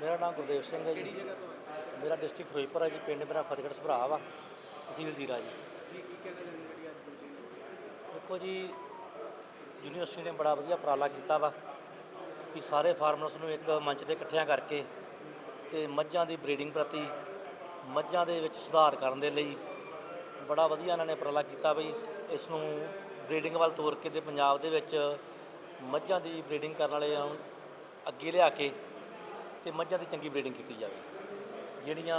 ਮੇਰਾ ਨਾਮ ਗੁਰਦੇਵ ਸਿੰਘ ਹੈ ਜੀ। ਮੇਰਾ ਡਿਸਟ੍ਰਿਕਟ ਫਿਰੋਜ਼ਪੁਰ ਹੈ ਜੀ। ਪਿੰਡ ਮੇਰਾ ਫਤਿਹਗੜ੍ਹ ਸਭਰਾ ਵਾ, ਤਹਿਸੀਲ ਜ਼ੀਰਾ ਜੀ। ਦੇਖੋ ਜੀ, ਯੂਨੀਵਰਸਿਟੀ ਨੇ ਬੜਾ ਵਧੀਆ ਉਪਰਾਲਾ ਕੀਤਾ ਵਾ ਕਿ ਸਾਰੇ ਫਾਰਮਰਸ ਨੂੰ ਇੱਕ ਮੰਚ ਤੇ ਇਕੱਠਿਆਂ ਕਰਕੇ ਤੇ ਮੱਝਾਂ ਦੀ ਬਰੀਡਿੰਗ ਪ੍ਰਤੀ ਮੱਝਾਂ ਦੇ ਵਿੱਚ ਸੁਧਾਰ ਕਰਨ ਦੇ ਲਈ ਬੜਾ ਵਧੀਆ ਇਹਨਾਂ ਨੇ ਉਪਰਾਲਾ ਕੀਤਾ ਵੀ ਇਸ- ਨੂੰ ਬਰੀਡਿੰਗ ਵੱਲ ਤੋਰ ਕੇ ਤੇ ਪੰਜਾਬ ਦੇ ਵਿੱਚ ਮੱਝਾਂ ਦੀ ਬਰੀਡਿੰਗ ਕਰਨ ਵਾਲੇ ਨੂੰ ਅੱਗੇ ਲਿਆ ਕੇ ਤੇ ਮੱਝਾਂ ਦੀ ਚੰਗੀ ਬਰੀਡਿੰਗ ਕੀਤੀ ਜਾਵੇ। ਜਿਹੜੀਆਂ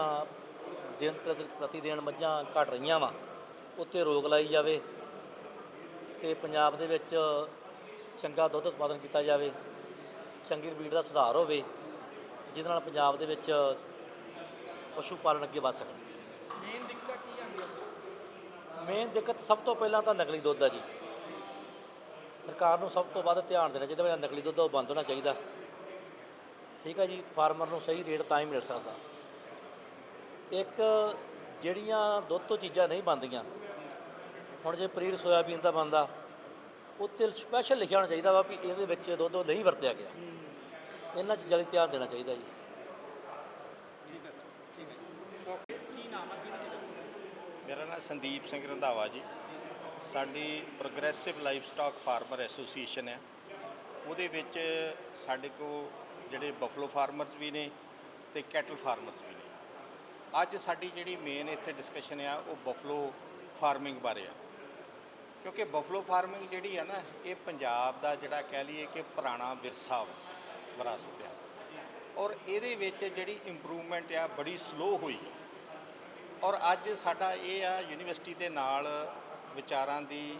ਦਿਨ ਪ੍ਰਤੀ ਪ੍ਰਤੀ ਦਿਨ ਮੱਝਾਂ ਘਟ ਰਹੀਆਂ ਵਾ ਉੱਤੇ ਰੋਕ ਲਾਈ ਜਾਵੇ ਤੇ ਪੰਜਾਬ ਦੇ ਵਿੱਚ ਚੰਗਾ ਦੁੱਧ ਉਤਪਾਦਨ ਕੀਤਾ ਜਾਵੇ ਚੰਗੀ ਬਰੀਡ ਦਾ ਸੁਧਾਰ ਹੋਵੇ ਜਿਹਦੇ ਨਾਲ ਪੰਜਾਬ ਦੇ ਵਿੱਚ ਪਸ਼ੂ ਪਾਲਣ ਅੱਗੇ ਵਧ ਸਕਣ। ਮੇਨ ਦਿੱਕਤ ਕੀ ਆਉਂਦੀ ਹੈ ਮੇਨ ਦਿੱਕਤ ਸਭ ਤੋਂ ਪਹਿਲਾਂ ਤਾਂ ਨਕਲੀ ਦੁੱਧ ਆ ਜੀ। ਸਰਕਾਰ ਨੂੰ ਸਭ ਤੋਂ ਵੱਧ ਧਿਆਨ ਦੇਣਾ ਚਾਹੀਦਾ ਵੀ ਨਕਲੀ ਦੁੱਧ ਉਹ ਬੰਦ ਹੋਣਾ ਚਾਹੀਦਾ। ਠੀਕ ਹੈ ਜੀ ਫਾਰਮਰ ਨੂੰ ਸਹੀ ਰੇਟ ਤਾਂ ਹੀ ਮਿਲ ਸਕਦਾ। ਇੱਕ ਜਿਹੜੀਆਂ ਦੁੱਧ ਤੋਂ ਚੀਜ਼ਾਂ ਨਹੀਂ ਬਣਦੀਆਂ ਹੁਣ ਜੇ ਪਨੀਰ ਸੋਇਆਬੀਨ ਦਾ ਬਣਦਾ ਉੱਤੇ ਸਪੈਸ਼ਲ ਲਿਖਿਆ ਹੋਣਾ ਚਾਹੀਦਾ ਵਾ ਵੀ ਇਹਦੇ ਵਿੱਚ ਦੁੱਧ ਨਹੀਂ ਵਰਤਿਆ ਗਿਆ। ਇਹਨਾਂ ਚੀਜ਼ਾਂ ਲਈ ਧਿਆਨ ਦੇਣਾ ਚਾਹੀਦਾ ਜੀ। ਠੀਕ ਹੈ ਸਰ ਠੀਕ ਹੈ ਜੀ। ਓਕੇ। ਕੀ ਨਾਮ ਹੈ ਕਿਹੜੀ ਮੇਰਾ ਨਾਮ ਸੰਦੀਪ ਸਿੰਘ ਰੰਧਾਵਾ ਜੀ। ਸਾਡੀ progressive life stock farmer association ਹੈ। ਉਹਦੇ ਵਿੱਚ ਸਾਡੇ ਕੋ ਜਿਹੜੇ ਬਫਲੋ ਫਾਰਮਰਸ ਵੀ ਨੇ ਤੇ ਕੈਟਲ ਫਾਰਮਰਸ ਵੀ ਨੇ। ਅੱਜ ਸਾਡੀ ਜਿਹੜੀ ਮੇਨ ਇੱਥੇ ਡਿਸਕਸ਼ਨ ਆ ਉਹ ਬਫਲੋ ਫਾਰਮਿੰਗ ਬਾਰੇ ਆ। ਕਿਉਂਕਿ ਬਫਲੋ ਫਾਰਮਿੰਗ ਜਿਹੜੀ ਆ ਨਾ ਇਹ ਪੰਜਾਬ ਦਾ ਜਿਹੜਾ ਕਹਿ ਲਈਏ ਕਿ ਪੁਰਾਣਾ ਵਿਰਸਾ ਵਾ, ਵਿਰਾਸਤ ਆ। ਔਰ ਇਹਦੇ ਵਿੱਚ ਜਿਹੜੀ ਇੰਪਰੂਵਮੈਂਟ ਆ ਬੜੀ ਸਲੋ ਹੋਈ ਹੈ ਔਰ ਅੱਜ ਸਾਡਾ ਇਹ ਆ ਯੂਨੀਵਰਸਿਟੀ ਦੇ ਨਾਲ ਵਿਚਾਰਾਂ ਦੀ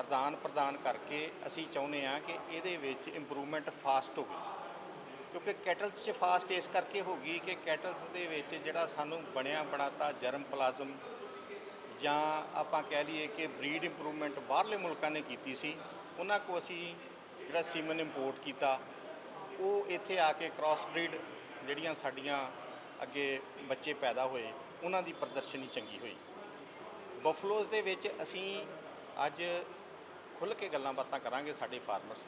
ਅਰਦਾਨ ਪ੍ਰਦਾਨ ਕਰਕੇ ਅਸੀਂ ਚਾਹੁੰਦੇ ਆ ਕਿ ਇਹਦੇ ਵਿੱਚ ਇੰਪਰੂਵਮੈਂਟ ਫਾਸਟ ਹੋਵੇ। ਕਿਉਂਕਿ ਕੈਟਲਸ 'ਚ ਫਾਸਟ ਇਸ ਕਰਕੇ ਹੋ ਗਈ ਕਿ ਕੈਟਲਸ ਦੇ ਵਿੱਚ ਜਿਹੜਾ ਸਾਨੂੰ ਬਣਿਆ ਬਣਾਤਾ ਜਰਮ ਪਲਾਜ਼ਮ ਜਾਂ ਆਪਾਂ ਕਹਿ ਲਈਏ ਕਿ ਬਰੀਡ ਇੰਪਰੂਵਮੈਂਟ ਬਾਹਰਲੇ ਮੁਲਕਾਂ ਨੇ ਕੀਤੀ ਸੀ, ਉਹਨਾਂ ਕੋ ਅਸੀਂ ਜਿਹੜਾ ਸੀਮਨ ਇੰਪੋਰਟ ਕੀਤਾ, ਉਹ ਇੱਥੇ ਆ ਕੇ ਕ੍ਰਾਸ ਬਰੀਡ ਜਿਹੜੀਆਂ ਸਾਡੀਆਂ ਅੱਗੇ ਬੱਚੇ ਪੈਦਾ ਹੋਏ, ਉਹਨਾਂ ਦੀ ਪ੍ਰਦਰਸ਼ਨੀ ਚੰਗੀ ਹੋਈ। ਬਫਲੋਜ਼ ਦੇ ਵਿੱਚ ਅਸੀਂ ਅੱਜ ਖੁੱਲ੍ਹ ਕੇ ਗੱਲਾਂ ਬਾਤਾਂ ਕਰਾਂਗੇ ਸਾਡੇ ਫਾਰਮਰਸ,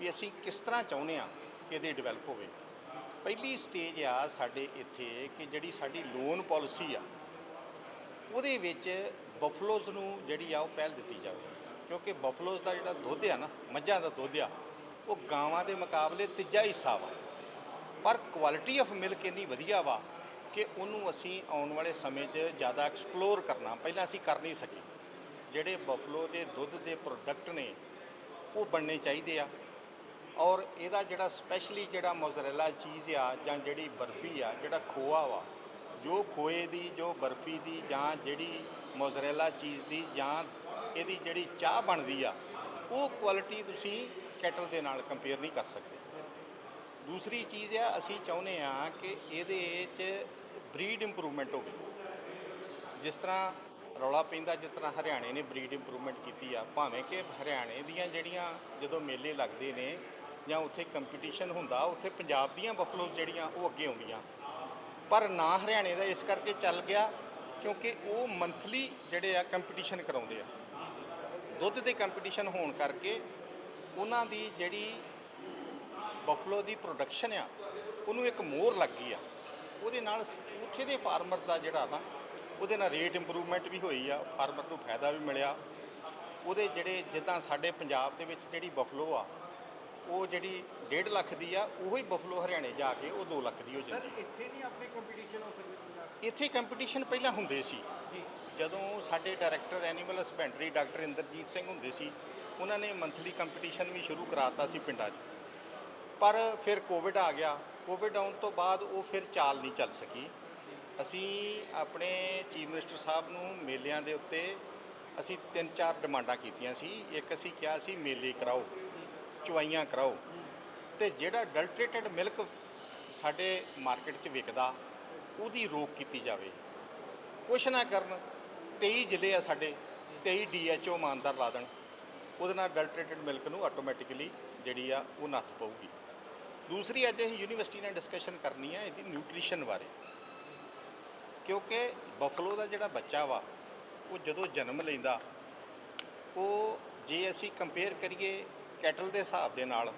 ਵੀ ਅਸੀਂ ਕਿਸ ਤਰ੍ਹਾਂ ਚਾਹੁੰਦੇ ਆ ਕਿ ਇਹਦੇ ਡਿਵੈਲਪ ਹੋਵੇ। ਪਹਿਲੀ ਸਟੇਜ ਆ ਸਾਡੇ ਇੱਥੇ ਕਿ ਜਿਹੜੀ ਸਾਡੀ ਲੋਨ ਪਾਲਿਸੀ ਆ, ਉਹਦੇ ਵਿੱਚ ਬਫਲੋਜ਼ ਨੂੰ ਜਿਹੜੀ ਆ ਉਹ ਪਹਿਲ ਦਿੱਤੀ ਜਾਵੇ। ਕਿਉਂਕਿ ਬਫਲੋਜ਼ ਦਾ ਜਿਹੜਾ ਦੁੱਧ ਆ ਨਾ, ਮੱਝਾਂ ਦਾ ਦੁੱਧ ਆ, ਉਹ ਗਾਵਾਂ ਦੇ ਮੁਕਾਬਲੇ ਤੀਜਾ ਹਿੱਸਾ ਵਾ। ਪਰ ਕੁਆਲਿਟੀ ਆਫ ਮਿਲਕ ਇੰਨੀ ਵਧੀਆ ਵਾ ਕਿ ਉਹਨੂੰ ਅਸੀਂ ਆਉਣ ਵਾਲੇ ਸਮੇਂ 'ਚ ਜ਼ਿਆਦਾ ਐਕਸਪਲੋਰ ਕਰਨਾ, ਪਹਿਲਾਂ ਅਸੀਂ ਕਰ ਨਹੀਂ ਸਕੇ। ਜਿਹੜੇ ਬਫਲੋ ਦੇ ਦੁੱਧ ਦੇ ਪ੍ਰੋਡਕਟ ਨੇ, ਉਹ ਬਣਨੇ ਚਾਹੀਦੇ ਆ। ਔਰ ਇਹਦਾ ਜਿਹੜਾ ਸਪੈਸ਼ਲੀ ਜਿਹੜਾ ਮੋਜ਼ਰੇਲਾ ਚੀਜ਼ ਆ ਜਾਂ ਜਿਹੜੀ ਬਰਫੀ ਆ, ਜਿਹੜਾ ਖੋਆ ਵਾ, ਜੋ ਖੋਏ ਦੀ, ਜੋ ਬਰਫੀ ਦੀ ਜਾਂ ਜਿਹੜੀ ਮੋਜ਼ਰੇਲਾ ਚੀਜ਼ ਦੀ ਜਾਂ ਇਹਦੀ ਜਿਹੜੀ ਚਾਹ ਬਣਦੀ ਆ, ਉਹ ਕੁਆਲਿਟੀ ਤੁਸੀਂ ਕੈਟਲ ਦੇ ਨਾਲ ਕੰਪੇਅਰ ਨਹੀਂ ਕਰ ਸਕਦੇ। ਦੂਸਰੀ ਚੀਜ਼ ਆ, ਅਸੀਂ ਚਾਹੁੰਦੇ ਆ ਕਿ ਇਹਦੇ 'ਚ ਬਰੀਡ ਇੰਪਰੂਵਮੈਂਟ ਹੋਵੇ। ਜਿਸ ਤਰ੍ਹਾਂ ਰੌਲਾ ਪੈਂਦਾ, ਜਿਸ ਤਰ੍ਹਾਂ ਹਰਿਆਣੇ ਨੇ ਬਰੀਡ ਇੰਪਰੂਵਮੈਂਟ ਕੀਤੀ ਆ, ਭਾਵੇਂ ਕਿ ਹਰਿਆਣੇ ਦੀਆਂ ਜਿਹੜੀਆਂ ਜਦੋਂ ਮੇਲੇ ਲੱਗਦੇ ਨੇ ਜਾਂ ਉੱਥੇ ਕੰਪੀਟੀਸ਼ਨ ਹੁੰਦਾ, ਉੱਥੇ ਪੰਜਾਬ ਦੀਆਂ ਬਫਲੋਜ਼ ਜਿਹੜੀਆਂ, ਉਹ ਅੱਗੇ ਆਉਂਦੀਆਂ। ਪਰ ਨਾ ਹਰਿਆਣੇ ਦਾ ਇਸ ਕਰਕੇ ਚੱਲ ਗਿਆ, ਕਿਉਂਕਿ ਉਹ ਮੰਥਲੀ ਜਿਹੜੇ ਆ ਕੰਪੀਟੀਸ਼ਨ ਕਰਾਉਂਦੇ ਆ। ਦੁੱਧ ਦੇ ਕੰਪੀਟੀਸ਼ਨ ਹੋਣ ਕਰਕੇ ਉਹਨਾਂ ਦੀ ਜਿਹੜੀ ਬਫਲੋ ਦੀ ਪ੍ਰੋਡਕਸ਼ਨ ਆ, ਉਹਨੂੰ ਇੱਕ ਮੋਹਰ ਲੱਗ ਗਈ ਆ। ਉਹਦੇ ਨਾਲ ਉੱਥੇ ਦੇ ਫਾਰਮਰ ਦਾ ਜਿਹੜਾ ਨਾ, ਉਹਦੇ ਨਾਲ ਰੇਟ ਇੰਪਰੂਵਮੈਂਟ ਵੀ ਹੋਈ ਆ ਫਾਰਮਰ ਨੂੰ ਫਾਇਦਾ ਵੀ ਮਿਲਿਆ। ਉਹਦੇ ਜਿਹੜੇ ਜਿੱਦਾਂ ਸਾਡੇ ਪੰਜਾਬ ਦੇ ਵਿੱਚ ਜਿਹੜੀ ਬਫਲੋ ਆ ਉਹ ਜਿਹੜੀ 1.5 ਲੱਖ ਦੀ ਆ ਉਹੀ ਬਫਲੋ ਹਰਿਆਣੇ ਜਾ ਕੇ ਉਹ 2 ਲੱਖ ਦੀ ਹੋ ਸਰ ਜਾਂਦੀ ਇੱਥੇ ਨਹੀਂ ਆਪਣੇ ਕੰਪੀਟੀਸ਼ਨ ਹੋ ਸਕਦੇ ਪੰਜਾਬ ਇੱਥੇ ਕੰਪੀਟੀਸ਼ਨ ਪਹਿਲਾਂ ਹੁੰਦੇ ਸੀ। ਜੀ। ਜਦੋਂ ਸਾਡੇ director animal husbandry doctor Inderjit Singh ਹੁੰਦੇ ਸੀ ਉਹਨਾਂ ਨੇ ਮੰਥਲੀ ਕੰਪੀਟੀਸ਼ਨ ਵੀ ਸ਼ੁਰੂ ਕਰਾਤਾ ਸੀ ਪਿੰਡਾਂ 'ਚ। ਪਰ ਫਿਰ ਕੋਵਿਡ ਆ ਗਿਆ। ਕੋਵਿਡ ਆਉਣ ਤੋਂ ਬਾਅਦ ਉਹ ਫਿਰ ਚਾਲ ਨਹੀਂ ਚੱਲ ਸਕੀ। ਅਸੀਂ ਆਪਣੇ ਚੀਫ ਮਿਨਿਸਟਰ ਸਾਹਿਬ ਨੂੰ ਮੇਲਿਆਂ ਦੇ ਉੱਤੇ ਅਸੀਂ ਤਿੰਨ ਚਾਰ ਡਿਮਾਂਡਾਂ ਕੀਤੀਆਂ ਸੀ। ਇੱਕ ਅਸੀਂ ਕਿਹਾ ਸੀ ਮੇਲੇ ਕਰਾਓ। ਚੁਆਈਆਂ ਕਰਾਓ। ਤੇ ਜਿਹੜਾ ਅਡਲਟਰੇਟਡ ਮਿਲਕ ਸਾਡੇ ਮਾਰਕੀਟ 'ਚ ਵਿਕਦਾ, ਉਹਦੀ ਰੋਕ ਕੀਤੀ ਜਾਵੇ। ਕੁਛ ਨਾ ਕਰਨ 23 ਜ਼ਿਲ੍ਹੇ ਆ ਸਾਡੇ 23 ਡੀਐਚਓ ਇਮਾਨਦਾਰ ਲਾ ਦੇਣ। ਉਹਦੇ ਨਾਲ ਅਡਲਟਰੇਟਡ ਮਿਲਕ ਨੂੰ ਆਟੋਮੈਟਿਕਲੀ ਜਿਹੜੀ ਆ, ਉਹ ਨੱਥ ਪਊਗੀ। ਦੂਸਰੀ ਅੱਜ ਅਸੀਂ ਯੂਨੀਵਰਸਿਟੀ ਨਾਲ ਡਿਸਕਸ਼ਨ ਕਰਨੀ ਆ ਇਹਦੀ ਨਿਊਟ੍ਰੀਸ਼ਨ ਬਾਰੇ। ਕਿਉਂਕਿ ਬਫਲੋ ਦਾ ਜਿਹੜਾ ਬੱਚਾ ਵਾ, ਉਹ ਜਦੋਂ ਜਨਮ ਲੈਂਦਾ, ਉਹ ਜੇ ਅਸੀਂ ਕੰਪੇਅਰ ਕਰੀਏ ਕੈਟਲ ਦੇ ਹਿਸਾਬ ਦੇ ਨਾਲ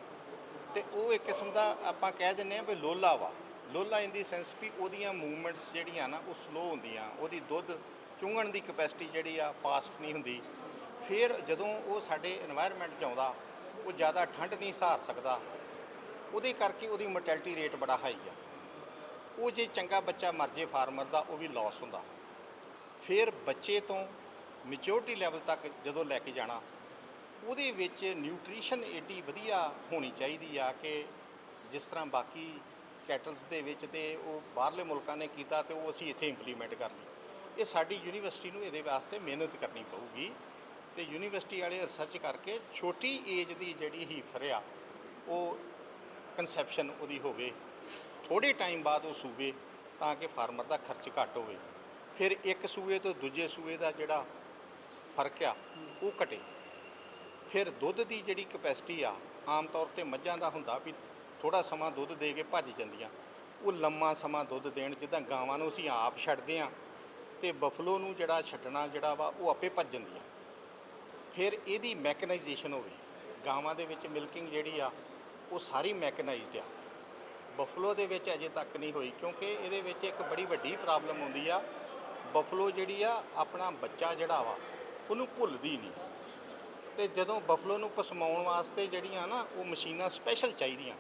ਤੇ ਉਹ ਇੱਕ ਕਿਸਮ ਦਾ ਆਪਾਂ ਕਹਿ ਦਿੰਨੇ ਆ ਵੀ ਲੋਲਾ ਵਾ। ਲੋਲਾ ਇਨ ਦੀ ਸੈਂਸ ਵੀ ਉਹਦੀਆਂ ਮੂਵਮੈਂਟਸ ਜਿਹੜੀਆਂ ਨਾ, ਉਹ ਸਲੋ ਹੁੰਦੀਆਂ। ਉਹਦੀ ਦੁੱਧ ਚੁੰਗਣ ਦੀ ਕਪੈਸਿਟੀ ਜਿਹੜੀ ਆ ਫਾਸਟ ਨਹੀਂ ਹੁੰਦੀ। ਫਿਰ ਜਦੋਂ ਉਹ ਸਾਡੇ এনवायरमेंट 'ਚ ਆਉਂਦਾ, ਉਹ ਜ਼ਿਆਦਾ ਠੰਡ ਨਹੀਂ ਸਹਾਰ ਸਕਦਾ। ਉਹਦੇ ਕਰਕੇ ਉਹਦੀ ਮੋਰਟੈਲਿਟੀ ਰੇਟ ਬੜਾ ਹਾਈ ਆ। ਉਹ ਜੇ ਚੰਗਾ ਬੱਚਾ ਮਰ ਜੇ ਫਾਰਮਰ ਦਾ, ਉਹ ਵੀ ਲਾਸ ਹੁੰਦਾ। ਫਿਰ ਬੱਚੇ ਤੋਂ ਮੈਚਿਓਰਿਟੀ ਲੈਵਲ ਤੱਕ ਜਦੋਂ ਲੈ ਕੇ ਜਾਣਾ ਉਹਦੇ ਵਿੱਚ ਨਿਊਟ੍ਰੀਸ਼ਨ ਏਡੀ ਵਧੀਆ ਹੋਣੀ ਚਾਹੀਦੀ ਆ ਕਿ ਜਿਸ ਤਰ੍ਹਾਂ ਬਾਕੀ ਕੈਟਲਸ ਦੇ ਵਿੱਚ ਤੇ ਉਹ ਬਾਹਰਲੇ ਮੁਲਕਾਂ ਨੇ ਕੀਤਾ ਤੇ ਉਹ ਅਸੀਂ ਇੱਥੇ ਇੰਪਲੀਮੈਂਟ ਕਰ ਲਈ। ਇਹ ਸਾਡੀ ਯੂਨੀਵਰਸਿਟੀ ਨੂੰ ਇਹਦੇ ਵਾਸਤੇ ਮਿਹਨਤ ਕਰਨੀ ਪਊਗੀ ਤੇ ਯੂਨੀਵਰਸਿਟੀ ਵਾਲੇ ਰਿਸਰਚ ਕਰਕੇ ਛੋਟੀ ਏਜ ਦੀ ਜਿਹੜੀ ਹੀਫਰ ਆ ਉਹ ਕਨਸੈਪਸ਼ਨ ਉਹਦੀ ਹੋਵੇ ਥੋੜੇ ਟਾਈਮ ਬਾਅਦ ਉਹ ਸੂਵੇ ਤਾਂ ਕਿ ਫਾਰਮਰ ਦਾ ਖਰਚ ਘੱਟ ਹੋਵੇ। ਫਿਰ ਇੱਕ ਸੂਏ ਤੋਂ ਦੂਜੇ ਸੂਏ ਦਾ ਜਿਹੜਾ ਫ਼ਰਕ ਆ, ਉਹ ਘਟੇ। ਫਿਰ ਦੁੱਧ ਦੀ ਜਿਹੜੀ ਕਪੈਸਿਟੀ ਆ, ਆਮ ਤੌਰ ਤੇ ਮੱਝਾਂ ਦਾ ਹੁੰਦਾ ਵੀ ਥੋੜਾ ਸਮਾਂ ਦੁੱਧ ਦੇ ਕੇ ਭੱਜ ਜਾਂਦੀਆਂ। ਉਹ ਲੰਮਾ ਸਮਾਂ ਦੁੱਧ ਦੇਣ, ਜਿੱਦਾਂ ਗਾਵਾਂ ਨੂੰ ਅਸੀਂ ਆਪ ਛੱਡਦੇ ਆ ਤੇ ਬਫਲੋ ਨੂੰ ਜਿਹੜਾ ਛੱਡਣਾ ਜਿਹੜਾ ਵਾ, ਉਹ ਆਪੇ ਭੱਜ ਜਾਂਦੀਆਂ। ਫਿਰ ਇਹਦੀ ਮੈਕਨਾਈਜੇਸ਼ਨ ਹੋਵੇ ਗਾਵਾਂ ਦੇ ਵਿੱਚ ਮਿਲਕਿੰਗ ਜਿਹੜੀ ਆ, ਉਹ ਸਾਰੀ ਮੈਕਨਾਈਜ਼ਡ ਆ। ਬਫਲੋ ਦੇ ਵਿੱਚ ਅਜੇ ਤੱਕ ਨਹੀਂ ਹੋਈ, ਕਿਉਂਕਿ ਇਹਦੇ ਵਿੱਚ ਇੱਕ ਬੜੀ ਵੱਡੀ ਪ੍ਰੋਬਲਮ ਹੁੰਦੀ ਆ। ਬਫਲੋ ਜਿਹੜੀ ਆ, ਆਪਣਾ ਬੱਚਾ ਜਿਹੜਾ ਵਾ, ਉਹਨੂੰ ਭੁੱਲਦੀ ਨਹੀਂ। ਤੇ ਜਦੋਂ ਬਫਲੋ ਨੂੰ ਪਸਮਾਉਣ ਵਾਸਤੇ ਜਿਹੜੀਆਂ ਨਾ ਉਹ ਮਸ਼ੀਨਾਂ ਸਪੈਸ਼ਲ ਚਾਹੀਦੀਆਂ।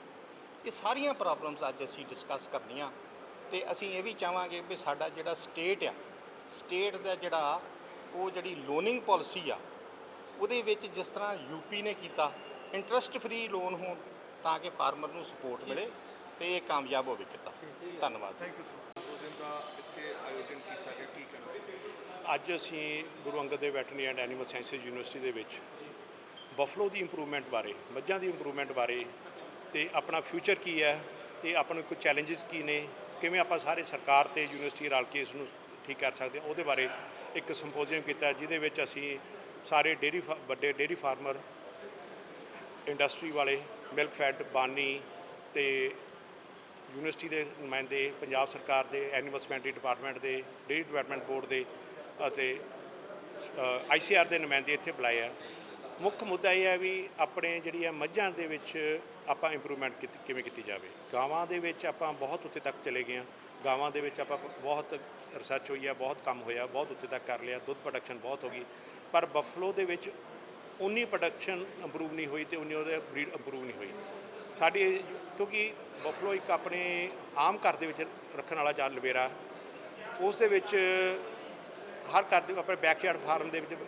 ਇਹ ਸਾਰੀਆਂ ਪ੍ਰੋਬਲਮਸ ਅੱਜ ਅਸੀਂ ਡਿਸਕਸ ਕਰਨੀਆਂ। ਤੇ ਅਸੀਂ ਇਹ ਵੀ ਚਾਹਾਂਗੇ ਵੀ ਸਾਡਾ ਜਿਹੜਾ ਸਟੇਟ ਆ ਸਟੇਟ ਦਾ ਜਿਹੜਾ ਉਹ ਜਿਹੜੀ ਲੋਨਿੰਗ ਪਾਲਿਸੀ ਆ ਉਹਦੇ ਵਿੱਚ ਜਿਸ ਤਰ੍ਹਾਂ ਯੂਪੀ ਨੇ ਕੀਤਾ ਇੰਟਰਸਟ ਫ੍ਰੀ ਲੋਨ ਹੋਣ ਤਾਂ ਕਿ ਫਾਰਮਰ ਨੂੰ ਸਪੋਰਟ ਮਿਲੇ ਤੇ ਇਹ ਕਾਮਯਾਬ ਹੋਵੇ ਕਿੱਤਾ ਧੰਨਵਾਦ। ਥੈਂਕ ਯੂ ਦਾ ਇੱਥੇ ਆਯੋਜਨ ਕੀਤਾ ਗਿਆ ਕੀ ਕਹਿਣਾ ਅੱਜ ਅਸੀਂ Guru Angad Dev veterinary and animal sciences university ਦੇ ਵਿੱਚ ਬਫਲੋ ਦੀ ਇੰਪਰੂਵਮੈਂਟ ਬਾਰੇ, ਮੱਝਾਂ ਦੀ ਇੰਪਰੂਵਮੈਂਟ ਬਾਰੇ ਤੇ ਆਪਣਾ ਫਿਊਚਰ ਕੀ ਹੈ ਤੇ ਆਪਣੇ ਕੋਈ ਚੈਲੰਜਸ ਕੀ ਨੇ, ਕਿਵੇਂ ਆਪਾਂ ਸਾਰੇ ਸਰਕਾਰ ਤੇ ਯੂਨੀਵਰਸਿਟੀ ਰਲ ਕੇ ਇਸ ਨੂੰ ਠੀਕ ਕਰ ਸਕਦੇ ਹਾਂ, ਉਹਦੇ ਬਾਰੇ ਇੱਕ ਸੰਪੋਜ਼ੀਅਮ ਕੀਤਾ ਜਿਹਦੇ ਵਿੱਚ ਅਸੀਂ ਸਾਰੇ ਡੇਰੀ ਫਾ- ਵੱਡੇ ਡੇਰੀ ਫਾਰਮਰ ਇੰਡਸਟਰੀ ਵਾਲੇ ਮਿਲਕ ਫੈਡ ਬਾਨੀ ਤੇ ਯੂਨੀਵਰਸਿਟੀ ਦੇ ਨੁਮਾਇੰਦੇ, ਪੰਜਾਬ ਸਰਕਾਰ ਦੇ ਐਨੀਮਲ ਹਸਬੈਂਡਰੀ ਡਿਪਾਰਟਮੈਂਟ ਦੇ ਡੇਰੀ ਡਿਵੈਲਪਮੈਂਟ ਬੋਰਡ ਦੇ ਅਤੇ ਆਈਸੀਆਰ ਦੇ ਨੁਮਾਇੰਦੇ ਇੱਥੇ ਬੁਲਾਏ ਆ। ਮੁੱਖ ਮੁੱਦਾ ਇਹ ਹੈ ਵੀ ਆਪਣੇ ਜਿਹੜੀ ਆ ਮੱਝਾਂ ਦੇ ਵਿੱਚ ਆਪਾਂ ਇੰਪਰੂਵਮੈਂਟ ਕਿਵੇਂ ਕੀਤੀ ਜਾਵੇ। ਗਾਵਾਂ ਦੇ ਵਿੱਚ ਆਪਾਂ ਬਹੁਤ ਉੱਤੇ ਤੱਕ ਚਲੇ ਗਏ ਹਾਂ। ਗਾਵਾਂ ਦੇ ਵਿੱਚ ਆਪਾਂ ਬਹੁਤ ਰਿਸਰਚ ਹੋਈ ਆ, ਬਹੁਤ ਕੰਮ ਹੋਇਆ, ਬਹੁਤ ਉੱਤੇ ਤੱਕ ਕਰ ਲਿਆ, ਦੁੱਧ ਪ੍ਰੋਡਕਸ਼ਨ ਬਹੁਤ ਹੋ ਗਈ। ਪਰ ਬਫਲੋ ਦੇ ਵਿੱਚ ਉਨੀ ਪ੍ਰੋਡਕਸ਼ਨ ਇੰਪਰੂਵ ਨਹੀਂ ਹੋਈ ਤੇ ਉਨੀ ਉਹਦੇ ਬਰੀਡ ਇੰਪਰੂਵ ਨਹੀਂ ਹੋਈ। ਸਾਡੀ ਕਿਉਂਕਿ ਬਫਲੋ ਇੱਕ ਆਪਣੇ ਆਮ ਘਰ ਦੇ ਵਿੱਚ ਰੱਖਣ ਵਾਲਾ ਜਾਂ ਲਵੇਰਾ। ਉਸ ਦੇ ਵਿੱਚ ਹਰ ਘਰ ਦੇ ਆਪਣੇ ਬੈਕਯਾਰਡ ਫਾਰਮ ਦੇ ਵਿੱਚ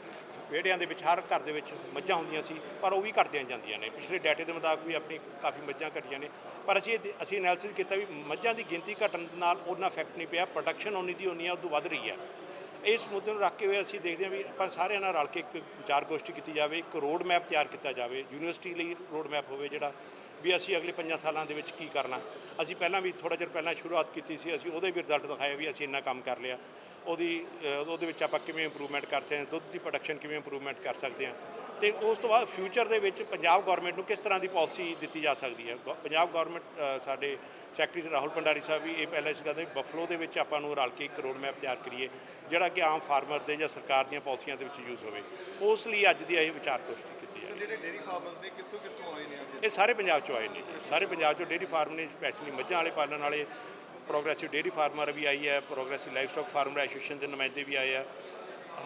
ਵਿਹੜਿਆਂ ਦੇ ਵਿੱਚ, ਹਰ ਘਰ ਦੇ ਵਿੱਚ ਮੱਝਾਂ ਹੁੰਦੀਆਂ ਸੀ, ਪਰ ਉਹ ਵੀ ਘਟਦੀਆਂ ਜਾਂਦੀਆਂ ਨੇ। ਪਿਛਲੇ ਡਾਟੇ ਦੇ ਮੁਤਾਬਕ ਵੀ ਆਪਣੀ ਕਾਫੀ ਮੱਝਾਂ ਘਟੀਆਂ ਨੇ। ਪਰ ਅਸੀਂ ਇਹ- ਅਸੀਂ ਐਨਾਲਿਸਿਸ ਕੀਤਾ ਵੀ ਮੱਝਾਂ ਦੀ ਗਿਣਤੀ ਘਟਣ ਨਾਲ ਉਹਨਾਂ ਇਫੈਕਟ ਨਹੀਂ ਪਿਆ ਪ੍ਰੋਡਕਸ਼ਨ ਉਨੀ ਦੀ ਉਨੀ ਆ ਉਦੋਂ ਵੱਧ ਰਹੀ ਹੈ ਇਸ ਮੁੱਦੇ ਨੂੰ ਰੱਖ ਕੇ ਹੋਏ ਅਸੀਂ ਦੇਖਦੇ ਹਾਂ ਵੀ ਆਪਾਂ ਸਾਰਿਆਂ ਨਾਲ ਰਲ ਕੇ ਇੱਕ ਵਿਚਾਰ ਗੋਸ਼ਟੀ ਕੀਤੀ ਜਾਵੇ, ਇੱਕ ਰੋਡ ਮੈਪ ਤਿਆਰ ਕੀਤਾ ਜਾਵੇ ਯੂਨੀਵਰਸਿਟੀ ਲਈ ਰੋਡ ਮੈਪ ਹੋਵੇ ਜਿਹੜਾ, ਵੀ ਅਸੀਂ ਅਗਲੇ 5 ਸਾਲਾਂ ਦੇ ਵਿੱਚ ਕੀ ਕਰਨਾ। ਅਸੀਂ ਪਹਿਲਾਂ ਵੀ ਥੋੜਾ ਚਿਰ ਪਹਿਲਾਂ ਸ਼ੁਰੂਆਤ ਕੀਤੀ ਸੀ, ਅਸੀਂ ਉਹਦੇ ਵੀ ਰਿਜ਼ਲਟ ਦਿਖਾਏ ਵੀ ਅਸੀਂ ਇੰਨਾ ਕੰਮ ਕਰ ਲਿਆ। ਉਹਦੀ ਉਹਦੇ ਵਿੱਚ ਆਪਾਂ ਕਿਵੇਂ ਇੰਪਰੂਵਮੈਂਟ ਕਰ ਸਕਦੇ ਹਾਂ ਦੁੱਧ ਦੀ ਪ੍ਰੋਡਕਸ਼ਨ ਕਿਵੇਂ ਇੰਪਰੂਵਮੈਂਟ ਕਰ ਸਕਦੇ ਹਾਂ। ਤੇ ਉਸ ਤੋਂ ਬਾਅਦ ਫਿਊਚਰ ਦੇ ਵਿੱਚ ਪੰਜਾਬ ਗਵਰਨਮੈਂਟ ਨੂੰ ਕਿਸ ਤਰ੍ਹਾਂ ਦੀ ਪਾਲਿਸੀ ਦਿੱਤੀ ਜਾ ਸਕਦੀ ਹੈ? ਪੰਜਾਬ ਗਵਰਨਮੈਂਟ ਸਾਡੇ ਸੈਕਟਰੀ ਰਾਹੁਲ ਭੰਡਾਰੀ ਸਾਹਿਬ ਵੀ ਇਹ ਪਹਿਲਾਂ ਇਸ ਕਹਿੰਦੇ ਬਫਲੋ ਦੇ ਵਿੱਚ ਆਪਾਂ ਨੂੰ ਰਲ ਕੇ ਇੱਕ ਰੋਡ ਮੈਪ ਤਿਆਰ ਕਰੀਏ ਜਿਹੜਾ ਕਿ ਆਮ ਫਾਰਮਰ ਦੇ ਜਾਂ ਸਰਕਾਰ ਦੀਆਂ ਪਾਲਿਸੀਆਂ ਦੇ ਵਿੱਚ ਯੂਜ਼ ਹੋਵੇ। ਉਸ ਲਈ ਅੱਜ ਦੀ ਇਹ ਵਿਚਾਰ ਗੋਸ਼ਟੀ ਕੀਤੀ ਹੈ। ਜਿਹੜੇ ਡੇਰੀ ਫਾਰਮਰਸ ਨੇ ਕਿੱਥੋਂ ਕਿੱਥੋਂ ਆਏ ਨੇ ਅੱਜ? ਇਹ ਸਾਰੇ ਪੰਜਾਬ ਚੋਂ ਆਏ ਨੇ। ਸਾਰੇ ਪੰਜਾਬ ਚੋਂ ਡੇਅਰੀ ਫਾਰਮ ਨੇ ਸਪੈਸ਼ਲੀ ਮੱਝਾਂ ਵਾਲੇ ਪਾਲਣ ਵਾਲੇ ਪ੍ਰੋਗਰੈਸਿਵ ਡੇਅਰੀ ਫਾਰਮਰ ਵੀ ਆਈ ਹੈ progressive live stock farmer association ਦੇ ਨੁਮਾਇੰਦੇ ਵੀ ਆਏ ਆ।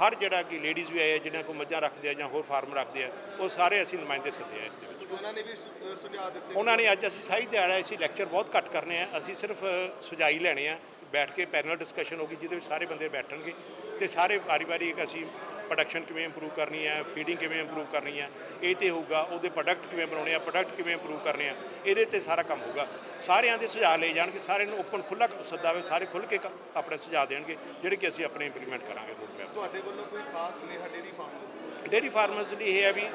ਹਰ ਜਿਹੜਾ ਕਿ ਲੇਡੀਜ਼ ਵੀ ਆਏ ਆ ਜਿਹਨਾਂ ਕੋਲ ਮੱਝਾਂ ਰੱਖਦੇ ਆ ਜਾਂ ਹੋਰ ਫਾਰਮ ਰੱਖਦੇ ਆ ਉਹ ਸਾਰੇ ਅਸੀਂ ਨੁਮਾਇੰਦੇ ਸੱਦੇ ਆ ਇਸ ਦੇ ਵਿੱਚ। ਉਹਨਾਂ ਨੇ ਵੀ ਸੁਝਾਅ ਦਿੱਤੇ ਉਹਨਾਂ ਨੇ ਅੱਜ ਅਸੀਂ ਸਾਰੀ ਦਿਹਾੜਾ ਅਸੀਂ ਲੈਕਚਰ ਬਹੁਤ ਘੱਟ ਕਰਨੇ ਆ ਅਸੀਂ ਸਿਰਫ ਸੁਝਾਈ ਲੈਣੇ ਆ ਬੈਠ ਕੇ ਪੈਨਲ ਡਿਸਕਸ਼ਨ ਹੋਗੀ ਜਿਹਦੇ ਵਿੱਚ ਸਾਰੇ ਬੰਦੇ ਬੈਠਣਗੇ ਤੇ ਸਾਰੇ ਵਾਰੀ-ਵਾਰੀ ਇੱਕ ਅਸੀਂ ਪ੍ਰੋਡਕਸ਼ਨ ਕਿਵੇਂ ਇੰਪਰੂਵ ਕਰਨੀ ਹੈ ਫੀਡਿੰਗ ਕਿਵੇਂ ਇੰਪਰੂਵ ਕਰਨੀ ਹੈ ਇਹ ਤੇ ਹੋਊਗਾ ਉਹਦੇ ਪ੍ਰੋਡਕਟ ਕਿਵੇਂ ਬਣਾਉਣੇ ਆ ਪ੍ਰੋਡਕਟ ਕਿਵੇਂ ਇੰਪਰੂਵ ਕਰਨੇ ਆ ਇਹਦੇ ਤੇ ਸਾਰਾ ਕੰਮ ਹੋਊਗਾ। ਸਾਰਿਆਂ ਦੇ ਸੁਝਾਅ ਲਏ ਜਾਣਗੇ ਸਾਰਿਆਂ ਨੂੰ ਓਪਨ ਖੁੱਲਾ ਸੱਦਾ ਹੋਵੇ ਸਾਰੇ ਖੁੱਲ੍ਹ ਕੇ ਆਪਣੇ ਸੁਝਾਅ ਦੇਣਗੇ ਜਿਹੜੇ ਕਿ ਅਸੀਂ ਆਪਣੇ ਇੰਪਲੀਮੈਂਟ ਕਰਾਂਗੇ ਰੋਡ ਮੈਪ ਤੁਹਾਡੇ ਵੱਲੋਂ ਕੋਈ ਖਾਸ ਸੁਨੇਹਾ ਡੇਰੀ ਫਾਰਮਰ ਡੇਅਰੀ ਫਾਰਮਰਸ ਲਈ ਇਹ ਹੈ ਵੀ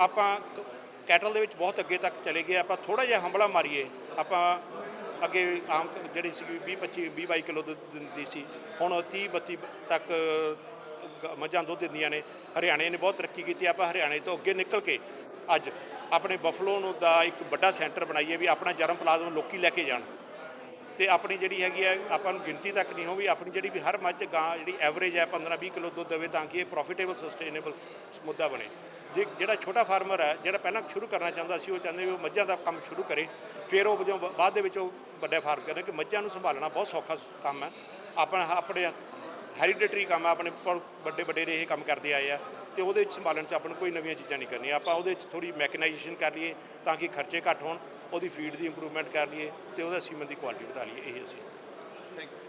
ਆਪਾਂ ਕੈਟਲ ਦੇ ਵਿੱਚ ਬਹੁਤ ਅੱਗੇ ਤੱਕ ਚਲੇ ਗਏ ਆਪਾਂ ਥੋੜਾ ਜਿਹਾ ਹੰਬਲਾ ਮਾਰੀਏ ਆਪਾਂ ਅੱਗੇ ਆਮ ਜਿਹੜੀ ਸੀ 20 25 20 22 ਕਿਲੋ ਦੁੱਧ ਦਿੰਦੀ ਸੀ ਹੁਣ ਉਹ 30 32 ਤੱਕ ਮੱਝਾਂ ਦੁੱਧ ਦਿੰਦੀਆਂ ਨੇ। ਹਰਿਆਣੇ ਨੇ ਬਹੁਤ ਤਰੱਕੀ ਕੀਤੀ, ਆਪਾਂ ਹਰਿਆਣੇ ਤੋਂ ਅੱਗੇ ਨਿਕਲ ਕੇ ਅੱਜ ਆਪਣੇ ਬਫਲੋ ਨੂੰ ਦਾ ਇੱਕ ਵੱਡਾ ਸੈਂਟਰ ਬਣਾਈਏ ਵੀ ਆਪਣਾ ਜਰਮ ਪਲਾਜ਼ਮ ਲੋਕੀ ਲੈ ਕੇ ਜਾਣ। ਤੇ ਆਪਣੀ ਜਿਹੜੀ ਹੈਗੀ ਹੈ ਆਪਾਂ ਨੂੰ ਗਿਣਤੀ ਤੱਕ ਨਹੀਂ ਹੋਵੇ ਆਪਣੀ ਜਿਹੜੀ ਵੀ ਹਰ ਮੱਝ ਗਾਂ ਜਿਹੜੀ ਐਵਰੇਜ ਹੈ 15 20 ਕਿਲੋ ਦੁੱਧ ਦੇਵੇ ਤਾਂ ਕਿ ਇਹ ਪ੍ਰੋਫਿਟੇਬਲ ਸਸਟੇਨੇਬਲ ਮੁੱਦਾ ਬਣੇ। ਜੇ ਜਿਹੜਾ ਛੋਟਾ ਫਾਰਮਰ ਹੈ, ਜਿਹੜਾ ਪਹਿਲਾਂ ਸ਼ੁਰੂ ਕਰਨਾ ਚਾਹੁੰਦਾ ਸੀ, ਉਹ ਚਾਹੁੰਦੇ ਵੀ ਉਹ ਮੱਝਾਂ ਦਾ ਕੰਮ ਸ਼ੁਰੂ ਕਰੇ, ਫਿਰ ਉਹ ਜਦੋਂ ਬਾਅਦ ਦੇ ਵਿੱਚ ਉਹ ਵੱਡੇ ਫਾਰਮ ਕਰਨ ਕਿ ਮੱਝਾਂ ਨੂੰ ਸੰਭਾਲਣਾ ਬਹੁਤ ਸੌਖਾ ਕੰਮ ਹੈ। ਆਪਣਾ ਆਪਣੇ ਹੈਰੀਡੇਟਰੀ ਕੰਮ ਆ, ਆਪਣੇ ਵੱਡੇ ਵੱਡੇ ਵਡੇਰੇ ਇਹ ਕੰਮ ਕਰਦੇ ਆਏ ਆ ਤੇ ਉਹਦੇ ਵਿੱਚ ਸੰਭਾਲਣ 'ਚ ਆਪਾਂ ਨੂੰ ਕੋਈ ਨਵੀਆਂ ਚੀਜ਼ਾਂ ਨਹੀਂ ਕਰਨੀਆਂ। ਆਪਾਂ ਉਹਦੇ 'ਚ ਥੋੜੀ ਮੈਕਨਾਈਜੇਸ਼ਨ ਕਰ ਲਈਏ ਤਾਂ ਕਿ ਖਰਚੇ ਘੱਟ ਹੋਣ, ਉਹਦੀ ਫੀਡ ਦੀ ਇੰਪਰੂਵਮੈਂਟ ਕਰ ਲਈਏ ਤੇ ਉਹਦਾ ਸੀਮਨ ਦੀ ਕੁਆਲਿਟੀ ਵਧਾ ਲਈਏ, ਇਹ ਅਸੀਂ। Thank you